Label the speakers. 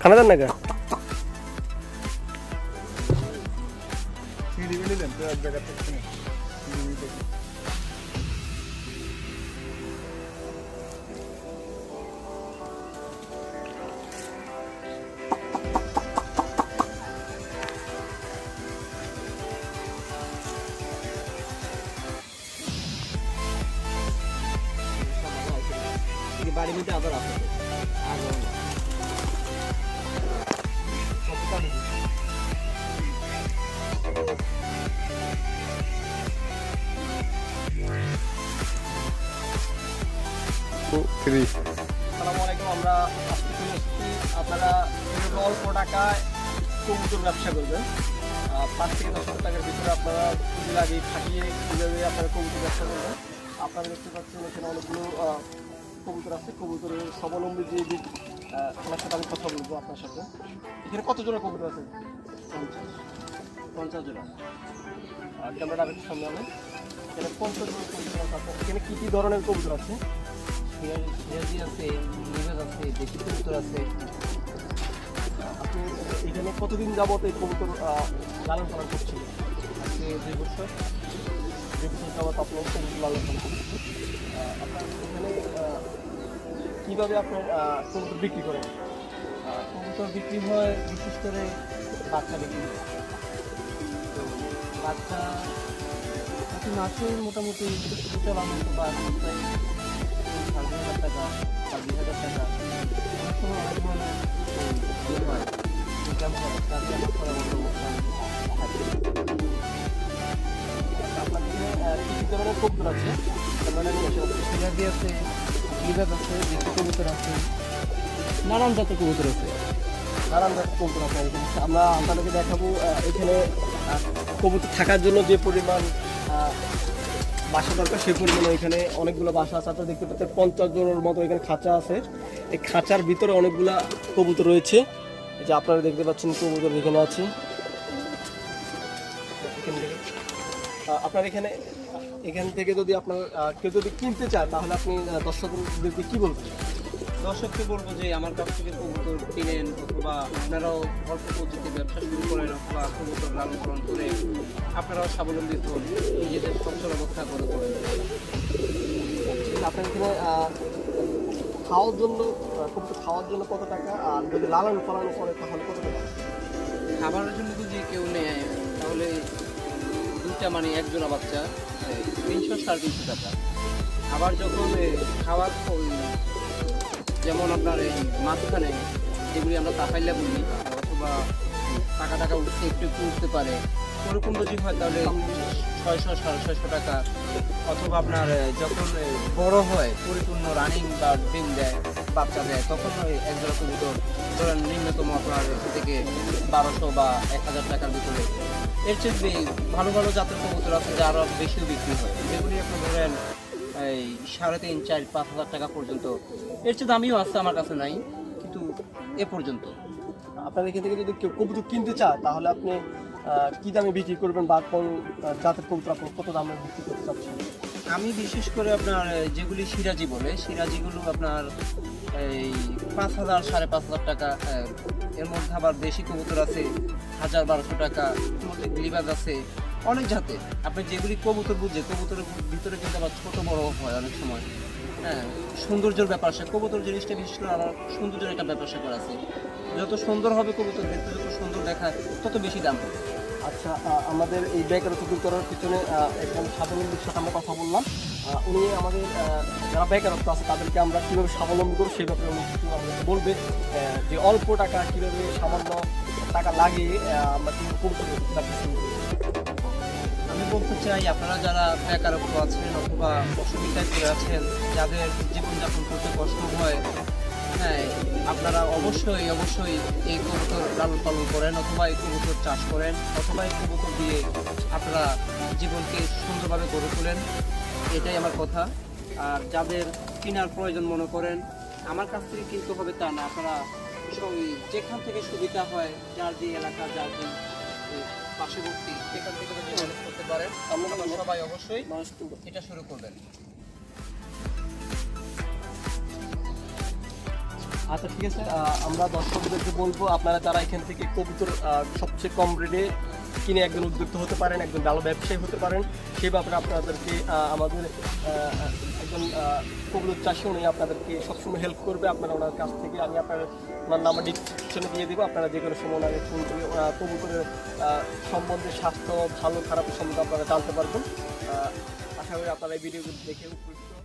Speaker 1: খানা দেন না কে
Speaker 2: সিঁড়ি বেলে দেন তো এক জায়গা থেকে থেকে।
Speaker 1: বাড়ির মধ্যে আবার আলাইকুম আমরা আপনারা অল্প টাকায় ব্যবসা করবেন। পাঁচ থেকে দশ টাকার ভিতরে আপনারা কীভাবে ব্যবসা করবেন। আপনারা দেখতে পাচ্ছেন এখানে অনেকগুলো কবুতর আছে কবুতরের স্বাবলম্বী যে দিক ওনার সাথে আমি কথা বলব আপনার সাথে। এখানে কত জোড়া কবুতর আছে? পঞ্চাশ। পঞ্চাশ জোড়া আর ক্যামেরাটা আরেকটু সামনে আনেন। এখানে পঞ্চাশ জোড়া কবুতর আছে। আপনার এখানে কী কী ধরনের কবুতর আছে?
Speaker 3: সিরাজি আছে নিবেদ আছে দেশি কবুতর আছে।
Speaker 1: আপনি এখানে কতদিন যাবত এই কবুতর লালন পালন করছেন?
Speaker 3: আজকে দুই বছর।
Speaker 1: যে বছর যাবত আপনার কবুতর লালন পালন আপনার এখানে আহ, কীভাবে আপনার কবুতর বিক্রি করেন?
Speaker 3: কবুতর বিক্রি হয় বিশেষ করে বাচ্চা বিক্রি বাচ্চা প্রতি মাসে মোটামুটি বা করার মতো
Speaker 1: আপনার আহ, কি কি ধরনের কবুতর আছে।
Speaker 3: আছে নানান জাতের কবুতর আছে
Speaker 1: নানান জাতের কবুতর আছে। আমরা আপনাদেরকে দেখাবো এখানে কবুতর থাকার জন্য যে পরিমাণ বাসা দরকার সেই পরিমাণে এখানে অনেকগুলো বাসা আছে আপনারা দেখতে পাচ্ছেন পঞ্চাশ জনের মতো এখানে খাঁচা আছে এই খাঁচার ভিতরে অনেকগুলা কবুতর রয়েছে যে আপনারা দেখতে পাচ্ছেন কবুতর এখানে আছে আপনার এখানে এখান থেকে যদি আপনার কেউ যদি কিনতে চায় তাহলে আপনি দর্শকদেরকে কি বলবেন?
Speaker 3: দর্শককে বলব যে আমার কাছ থেকে কবুতর কিনেন অথবা আপনারাও অল্প পুঁজিতে ব্যবসা শুরু করেন অথবা কবুতর লালন পালন করে আপনারাও স্বাবলম্বী হন নিজেদের সচ্ছল অবস্থা করে তোলেন
Speaker 1: আপনার এখানে খাওয়ার জন্য কবুতর খাওয়ার জন্য কত টাকা? আর যদি লালন পালন করে তাহলে কত টাকা?
Speaker 3: খাবারের জন্য যদি কেউ নেয় তাহলে দুইটা মানে এক জোড়া বাচ্চা তিনশো সাড়ে তিনশো টাকা। আবার যখন খাওয়ার যেমন আপনার এই মাঝখানে যেগুলি আমরা তাফাইলা বলি, অথবা টাকা টাকা উঠতে একটু একটু উঠতে পারে, ওরকম যদি হয় তাহলে ছয়শো সাড়ে ছয়শো টাকা। অথবা আপনার যখন বড় হয়, পরিপূর্ণ রানিং বা ডিম দেয়, বাচ্চা দেয়, তখন ওই এক জোড়া কবুতর, ধরেন নিম্নতম আপনার থেকে বারোশো বা এক হাজার টাকার ভিতরে এর চেয়ে ভালো ভালো জাতের কবুতর আছে যা আরও বেশিও বিক্রি হয়। যেগুলি আপনি ধরেন এই সাড়ে তিন চার পাঁচ হাজার টাকা পর্যন্ত। এর চেয়ে দামিও আছে আমার কাছে নাই কিন্তু এ পর্যন্ত।
Speaker 1: আপনার এখান থেকে যদি কেউ কবুতর কিনতে চায় তাহলে আপনি কি দামে বিক্রি করবেন বা কোন জাতের কবুতর আপনি কত দামে বিক্রি করতে চাচ্ছেন?
Speaker 3: আমি বিশেষ করে আপনার যেগুলি সিরাজি বলে সিরাজিগুলো আপনার এই পাঁচ হাজার সাড়ে পাঁচ হাজার টাকা এর মধ্যে আবার দেশি কবুতর আছে, হাজার বারোশো টাকা গ্লিবাজ আছে, অনেক জাতে আপনি যেগুলি কবুতর বুঝে, কবুতরের ভিতরে কিন্তু আবার ছোট বড় হয় অনেক সময়। হ্যাঁ সৌন্দর্যের ব্যাপার সে কবুতর জিনিসটা বিশেষ করে আমার সৌন্দর্যের একটা ব্যাপার স্যাপার আছে। যত সুন্দর হবে কবুতর, দেখতে যত সুন্দর দেখায়, তত বেশি দাম। হবে
Speaker 1: আচ্ছা আমাদের এই বেকারত্ব দূর করার পিছনে একজন স্বাবলম্বীর সাথে আমরা কথা বললাম উনি আমাদের যারা বেকারত্ব আছে, তাদেরকে আমরা কীভাবে স্বাবলম্বী করব সেই ব্যাপারে উনি আমাদেরকে বলবে যে অল্প টাকা কীভাবে সামান্য টাকা লাগিয়ে আমরা কীভাবে করি।
Speaker 3: আমি বলতে চাই, আপনারা যারা বেকারত্ব আছেন অথবা অসুবিধায় পড়ে আছেন, যাদের জীবনযাপন করতে কষ্ট হয় হ্যাঁ আপনারা অবশ্যই অবশ্যই এই কবুতর লালন পালন করেন অথবা এই কবুতর চাষ করেন অথবা এই কবুতর দিয়ে আপনারা জীবনকে সুন্দরভাবে গড়ে তোলেন। এটাই আমার কথা। আর যাদের কেনার প্রয়োজন মনে করেন আমার কাছ থেকে কিনতে হবে তা না। আপনারা যেখান থেকে সুবিধা হয় যার যে এলাকা যার যে পার্শ্ববর্তী সেখান থেকে করতে পারেন। আপনারা সবাই অবশ্যই
Speaker 1: মানুষ
Speaker 3: এটা শুরু করবেন।
Speaker 1: আচ্ছা ঠিক আছে আমরা দর্শকদেরকে বলব, আপনারা যারা এখান থেকে কবুতর সবচেয়ে কম রেটে কিনে একজন উদ্যোক্তা হতে পারেন, একজন ভালো ব্যবসায়ী হতে পারেন সেই ব্যাপারে আপনাদেরকে আমাদের একজন কবুতর চাষি, উনি আপনাদেরকে সবসময় হেল্প করবে, আপনারা ওনার কাছ থেকে, আমি আপনার, ওনার নাম্বার ডিসক্রিপশনে দিয়ে দেবো, আপনারা যে কোনো সময় ওনাকে ফোন করে কবুতরের সম্বন্ধে স্বাস্থ্য, ভালো, খারাপ সম্বন্ধে আপনারা জানতে পারবেন। আশা করি আপনারা এই ভিডিওগুলো দেখে উপকৃত